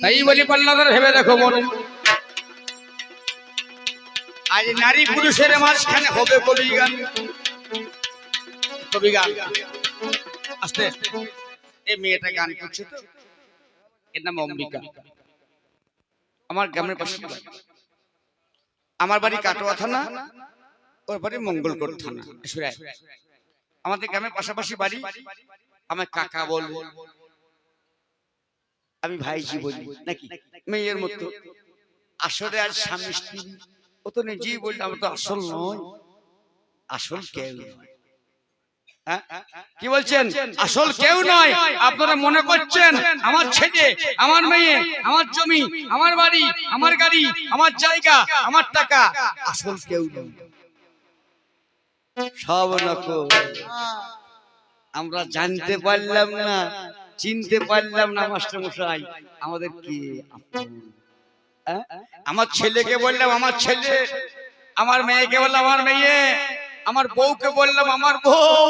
তাই বলি পাল্লাদার ভেবে দেখো মনে। আজ নারী পুরুষের মাঝখানে হবে কবি গান কবি গান আস্তে। এই মেয়েটা গান করছে তো। এর নাম অম্বিকা। আমার গ্রামের পাশে আমার বাড়ি কাটোয়া থানা, ওর বাড়ি মঙ্গলকোট থানা। আমাদের গ্রামের পাশাপাশি বাড়ি। আমার কাকা বলব আমি ভাইজি বলি নাকি? মেয়ের মতো। আসলে আর স্বামী স্ত্রী ও তো নিজেই বলল আমরা তো আসল নয়। আসল কেউ হ্যাঁ? কি বলছেন? আসল কেউ নয়। আপনারা মনে করছেন আমার ছেলে আমার মেয়ে আমার জমি আমার বাড়ি আমার গাড়ি আমার জায়গা আমার টাকা আসল কেউ নয়। সব নকল। আমরা জানতে পারলাম না। চিনতে পারলাম না মাস্টার মশাই আমাদের কি? আমার ছেলেকে বললাম, আমার ছেলে, আমার মেয়েকে বললাম, আমার মেয়ে, আমার বউকে বললাম, আমার বউ,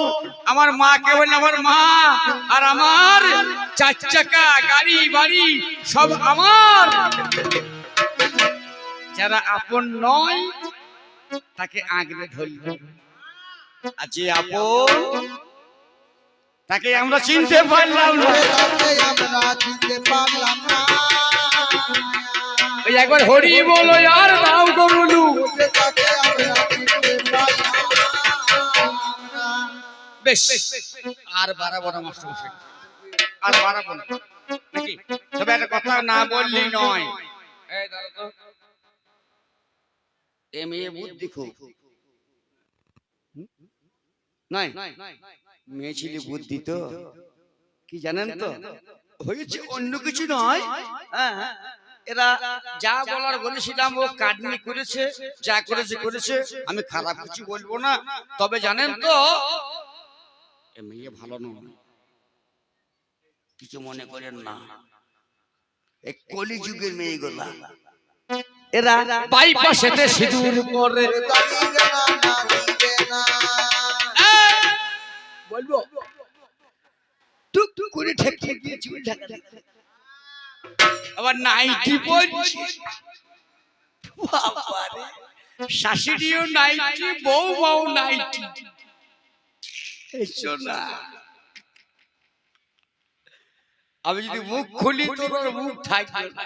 আমার মাকে বললাম, আমার মা, আর আমার চার চাকা, গাড়ি, বাড়ি, সব আমার। যারা আপন নয়, তাকে আগলে ধরল। আর যে আপন তাকে আমরা চিনতে পারলাম না। একবার হরি বলো আর নাম করুলু তাকে আমরা চিনতে পারলাম না বেশ, আর বাড়াবো না মাস্টার আর বাড়াবো না। তবে একটা কথা না বললি নয়। এ মেয়ে বুদ্ধি খুব? নয়? মেয়ে ছেলে বুদ্ধি তো? কি জানেন তো? হয়েছে অন্য কিছু নয়। হ্যাঁ, এরা যা বলার বলেছিলাম ও কাটনি করেছে যা করেছে করেছে। আমি খারাপ কিছু বলব না। তবে জানেন তো মেয়ে ভালো নয়। কিছু মনে করেন না। এই কলি যুগের মেয়েগুলা। এরা বাইপাসেতে সিঁদুর পরে বলব? টুক টুক করে ঠেকে গিয়ে চুল ঢাকা। আবার নাইটি পরছি বাবারে শাশুড়িও নাইটি বউ বউ নাইটি এই শোনা আমি যদি মুখ খুলি তোর মুখ থাকবে না।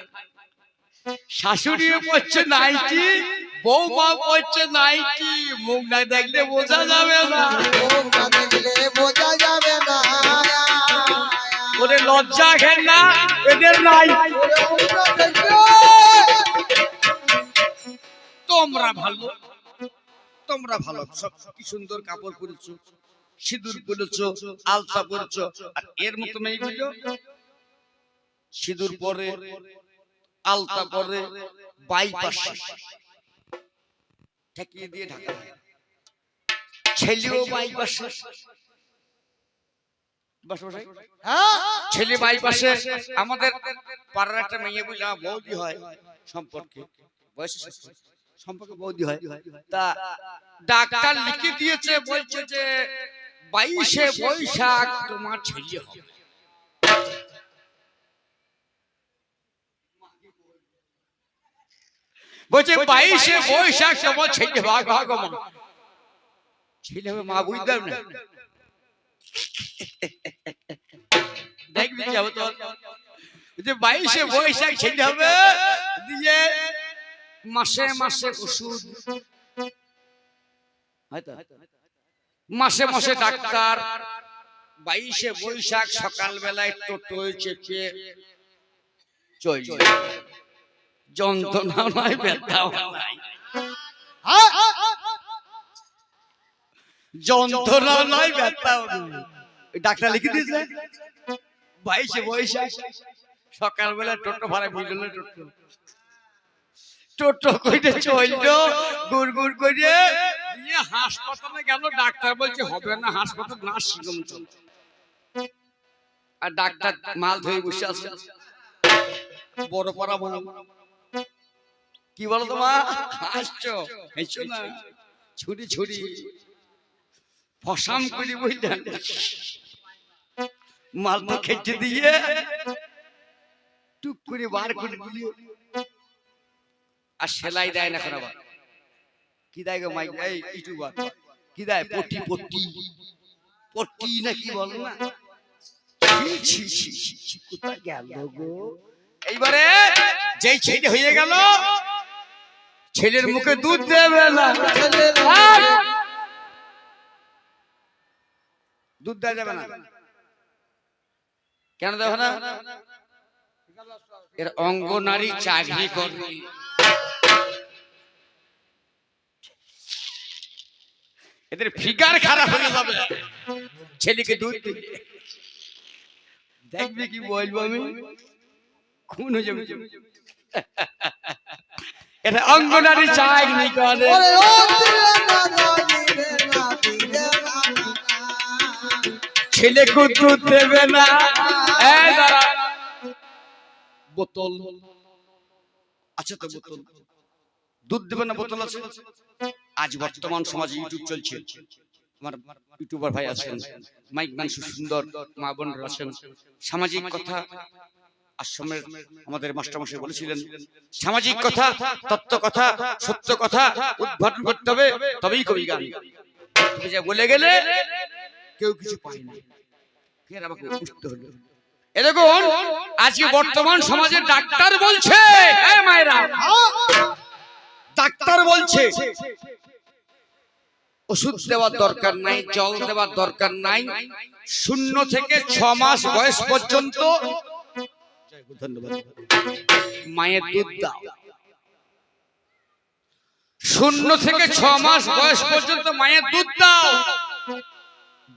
শাশুড়িও পড়ছে নাইটি বউ মা পড়ছে নাইটি, মুখ না দেখলে বোঝা যাবে না। মুখ না দেখলে বোঝা যাবে না ওদের লজ্জা ঘেন না, এদের নাই। তোমরা ভালো তোমরা ভালো কি সুন্দর কাপড় পরেছো, সিঁদুর পরেছো, আলতা পরেছো, আর এর মতো সিঁদুর পরে, আলতা পরে, বাইপাসে। ঠেকিয়ে দিয়ে ঢাকা ছেলেও বাইপাসে। হ্যাঁ? ছেলে বাইপাসে। আমাদের পাড়ার একটা মেয়ে বৌদি হয় সম্পর্কে। বয়সে সম্পর্কে বৌদি হয়। তা ডাক্তার লিখে দিয়েছে বলছে যে বাইশে বৈশাখ তোমার ছেলে হবে। বলছে বাইশে বৈশাখ তোমার ছেলে ভাগ ভাগ ছেলে মা বুঝলাম না। দেখবি কি তোর যে বাইশে বৈশাখ ছেলে হবে দিয়ে মাসে মাসে ওষুধ। মাসে মাসে ডাক্তার। বাইশে বৈশাখ সকাল বেলায় টোটোয় চেপে চলছে। যন্ত্রণা নয় ব্যথাও নাই যন্ত্রণা নয় ব্যথাও ডাক্তার লিখে দিয়েছে? বাইশে বৈশাখ সকালবেলা টোটো ভাড়া বুঝলো টোটো। টোটো গুড় গুড় করে হাসপাতালে গেল, ডাক্তার বলছে, হবে না, হাসপাতাল না চল। আর ডাক্তার মাল ধরে বসে আছে। বড় পড়া মাল কি বলো তোমা হাসছো? হেসছো? না? ছুরি ছুরি ফসাম করে বুঝলেন? মাল তো খেতে দিয়ে টুক করে বার করে দিলি। আর সেলাই দেয় না খারাপ কি দেয় গো মাইক? এই ইউটিউবার কি দেয়? পট্টি পট্টি পট্টি না কি বল না কোথায় গেল গো? এইবারে যেই ছেলে হয়ে গেল ছেলের মুখে দুধ দেবে না। দুধ দেওয়া যাবে না। কেন দেবে না? এর অঙ্গনারী চাকরি করবে। এদের ফিগার খারাপ হয়ে যাবে। ছেলেকে দুধ দিলে দেখবে কি বলব আমি? খুন হয়ে যাবে। এটা অঙ্গনারী চাকরি করে ওরে ও দিলে না না। ছেলে দুধ দেবে না। বোতল। আছে তো বোতল? দুধ দেবে না বোতল আছে? আজ বর্তমান সমাজে ইউটিউব চলছে। আমার ইউটিউবার ভাই আছেন। মাইক ম্যান সুন্দর মা বোন আছেন। সামাজিক কথা আশ্রমের আমাদের মাস্টারমশাই বলেছিলেন সামাজিক কথা তত্ত্ব কথা সত্য কথা উদ্ঘাটন করতে হবে তবেই কবি গান। বলে গেলে কেউ কিছু পায় না। ফের আমাকে বুঝতে হলো। এ দেখুন আজকে বর্তমান সমাজে ডাক্তার বলছে? এ মায়েরা। ডাক্তার বলছে। ওষুধ দেওয়ার দরকার নাই জল দেওয়ার দরকার নাই। শূন্য থেকে ছ মাস বয়স পর্যন্ত ধন্যবাদ। মায়ের দুধ দাও। শূন্য থেকে ছ মাস বয়স পর্যন্ত মায়ের দুধ দাও।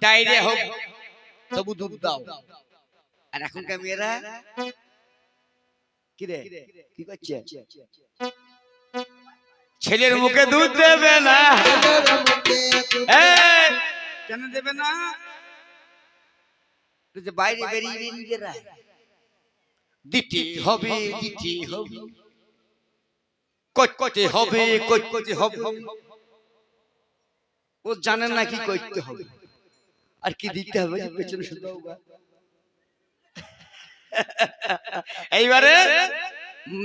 ডায়রিয়া হোক তবু দুধ দাও। আর এখনকার মেয়েরা কি রে? কি করছে? ছেলের মুখে দুধ দেবে না। কেন দেবে না? বাইরে বেরিয়ে নিজেরা। দিতে হবে দিতে হবে। করতে হবে করতে হবে। ও জানে না কি করতে হবে। আর কি দিতে হবে পেছনে শুধু এইবারে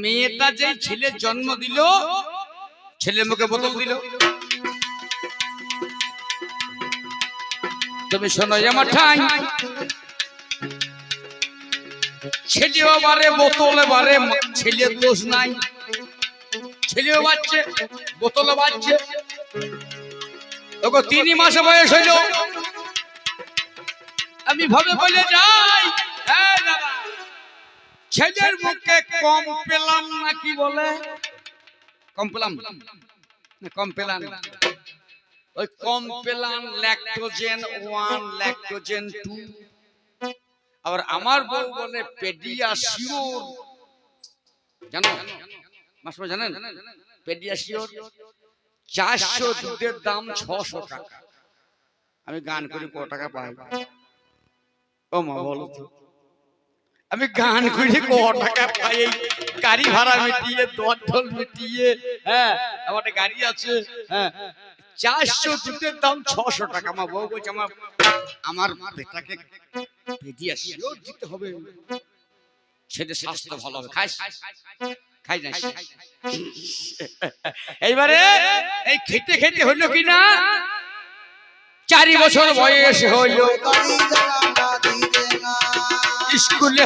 মেয়েটা যে ছেলে জন্ম দিল ছেলে মুখে বোতল দিল। তুমি শোনো আমার ঠাই ছেলেও বারে, বোতলে বারে ছেলের দোষ নাই। ছেলেও বাচ্চে বোতলে বাচ্চে ওকে তিনই মাসে বয়স হইল। আমি ভাবে বলে যাই ছেলের মুখে কম পেলাম নাকি বলে? কম পেলাম? কম পেলাম। ওই Complan Lactogen one Lactogen two আবার আমার বউ বলে পেডিয়াশিওর জানো? মাস্টার জানেন? পেডিয়াশিওর চারশো দুধের দাম ছশো টাকা। আমি গান করি ক টাকা পাই? ও মা, বলো তো। আমি গান করি ক টাকা পাই? গাড়ি ভাড়া মিটিয়ে দর ঢোল মিটিয়ে হ্যাঁ আমার গাড়ি আছে হ্যাঁ। চারশো দুধের দাম ছশো টাকা। আমার বউ বলছে, আমার আমার বেটাকে পেডিয়াশিওর দিতে হবে। ছেলে স্বাস্থ্য ভালো হবে। খাইস। খাই না এইবারে এই খেতে খেতে হইল কি না? চারি বছর বয়স হইল স্কুলে।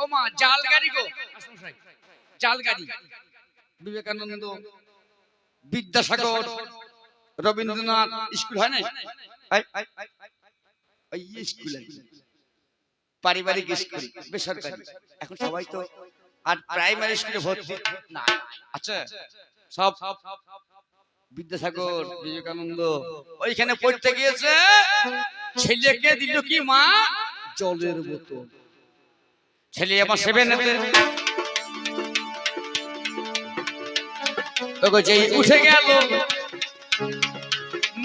ও মা জাল গাড়ি গো। জাল গাড়ি। বিবেকানন্দ বিদ্যাসাগর রবীন্দ্রনাথ স্কুল হয় না স্কুল পারিবারিক স্কুল বেসরকারি। এখন সবাই তো আর প্রাইমারি স্কুলে ভর্তি। না আচ্ছা। সব বিদ্যাসাগর বিবেকানন্দ ওইখানে পড়তে গিয়েছে ছেলেকে দিল কি মা? জলের বোতল। ছেলে আমার যেই উঠে গেল।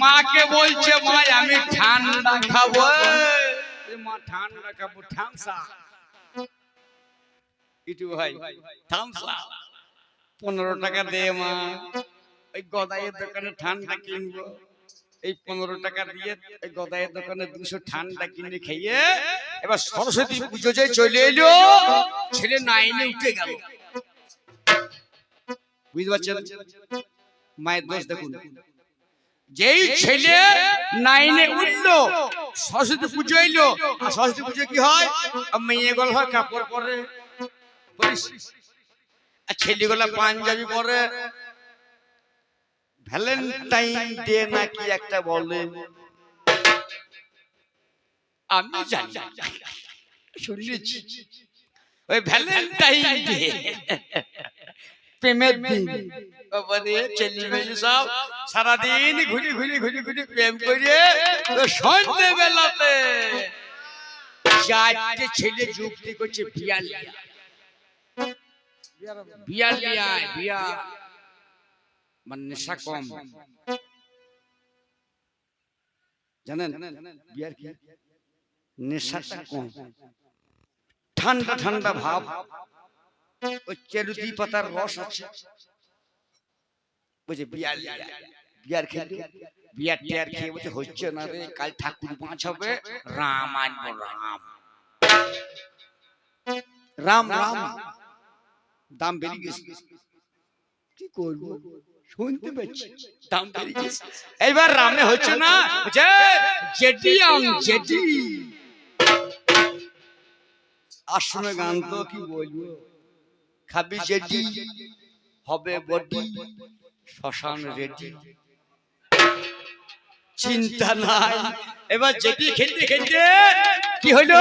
মাকে বলছে, মা, আমি ঠান্ডা খাব। মা, ঠান্ডা খাব ঠামসা ইটু ভাই ঠামসা পনেরো টাকা দে মা। ওই গদাইয়ের দোকানে ঠান্ডা কিনবো। এই পনেরো টাকা দিয়ে এই গদায়ের দোকানে দুশো ঠান্ডা কিনে খেয়ে এবার সরস্বতী পুজো যে চলে এলো, ছেলে নাইনে উঠে গেল। বুঝতে পারছেন? মায়ের দোষ দেখুন। যেই ছেলে নাইনে উঠল সরস্বতী পুজো এলো। আর সরস্বতী পুজো কি হয়? আর মেয়েগুলো হয় কাপড় পরে। আর ছেলেগুলো পাঞ্জাবি পরে। ভ্যালেন্টাইন ডে নাকি একটা বলে। আমি জানি। শুনেছি। ওই ভ্যালেন্টাইন ডে প্রেমের দিন। সারাদিন ঘুরে ঘুরে ঘুরে ঘুরে প্রেম করে তো সন্ধ্যে বেলাতে চারটে ছেলে যুক্তি করছে বিয়া লিয়া বিয়া। মানে ঠান্ডা ঠান্ডা ভাব। ওই চেরুতি পাতার রস আছে। বলছে বিয়ার বিয়ার খেলে বিয়ার টিয়ার খেয়ে বলছে হচ্ছে না রে কাল ঠাকুর পাঁচ হবে রাম আনব রাম। রাম রাম। দাম বেড়ে গেছে। কি করব? শুনতে পাচ্ছি। দাম বেড়ে গেছে। এইবার রামে হচ্ছে না বলছে জেটি আম জেটি আসলে গান তো কি বলব? খাবি জেটি হবে বডি। শ্মশান রেডি। চিন্তা নাই। এবার যেটি খেলতে খেলতে কি হইল?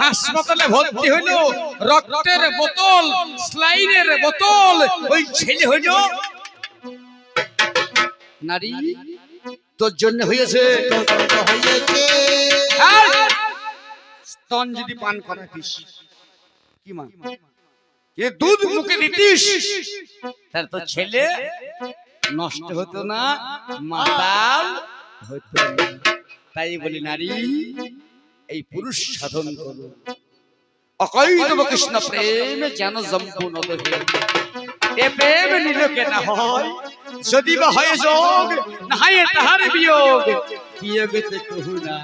হাসপাতালে ভর্তি হইল। রক্তের বোতল স্লাইনের বোতল। ওই ছেলে হইল। নারী? তোর জন্য হয়েছে স্তন যদি পান করাতিস। কি মা? এ দুধ মুখে দিতিস। তার তো ছেলে নষ্ট হতো না মাতাল হতো না। তাই বলি নারী এই পুরুষ সাধন করো। অকৈতব কৃষ্ণ প্রেম যেন এ প্রেম নিলোকে না হয় যদি বা হয় যোগ না হয় তাহার বিয়োগ। বিয়োগতে কহু না।